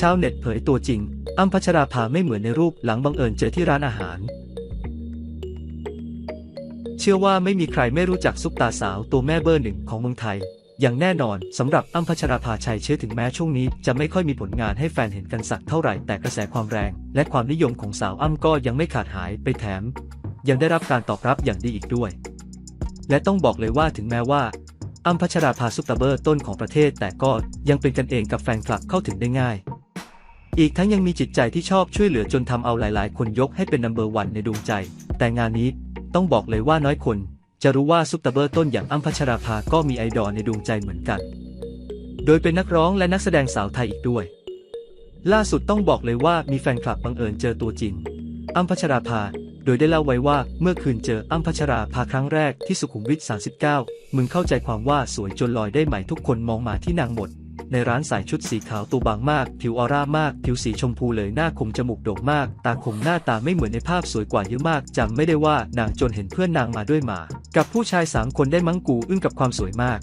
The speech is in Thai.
ชาวเน็ตเผยตัวจริง อ้ำพัชราภาไม่เหมือนในรูปหลังบังเอิญเจอที่ร้านอาหาร เชื่อว่าไม่มีใครไม่รู้จักซุปตาสาวตัวแม่เบอร์หนึ่งของเมืองไทย อย่างแน่นอนสำหรับอ้ำพัชราภาชัยเชื่อถึงแม้ช่วงนี้ จะไม่ค่อยมีผลงานให้แฟนเห็นกันสักเท่าไหร่แต่กระแสความแรง และความนิยมของสาวอ้ำก็ยังไม่ขาดหายไปแถม ยังได้รับการตอบรับอย่างดีอีกด้วย และต้องบอกเลยว่าถึงแม้ว่าอ้ำพัชราภาซุปตาเบอร์ต้นของประเทศแต่ก็ยังเป็นกันเองกับแฟนคลับเข้าถึงได้ง่าย อีกทั้งยังมีจิตใจที่ชอบช่วยเหลือจนทำเอาหลาย ๆ คนยกให้เป็นนัมเบอร์วันในดวงใจ แต่งานนี้ต้องบอกเลยว่าน้อยคน จะรู้ว่าซุปตาเบอร์ต้นอย่างอ้ำพัชราภาก็มีไอดอลในดวงใจเหมือนกัน โดยเป็นนักร้องและนักแสดงสาวไทยอีกด้วย ล่าสุดต้องบอกเลยว่ามีแฟนคลับบังเอิญเจอตัวจริงอ้ำพัชราภา โดยได้เล่าไว้ว่าเมื่อคืนเจออ้ำพัชราภาครั้งแรกที่สุขุมวิท 39 มึงเข้าใจความว่าสวยจนลอยได้ไหมทุกคนมองมาที่นางหมด ในร้านใส่ชุดสีขาวตัวบางมาก ผิวออร่ามาก ผิวสีชมพูเลยหน้าคมจมูกโด่งมาก ตาคมหน้าตาไม่เหมือนในภาพสวยกว่าเยอะมากจำไม่ได้ว่านางจนเห็นเพื่อนนางมาด้วยมา กับผู้ชายสามคนได้มั้งกูอึ้งกับความสวยมาก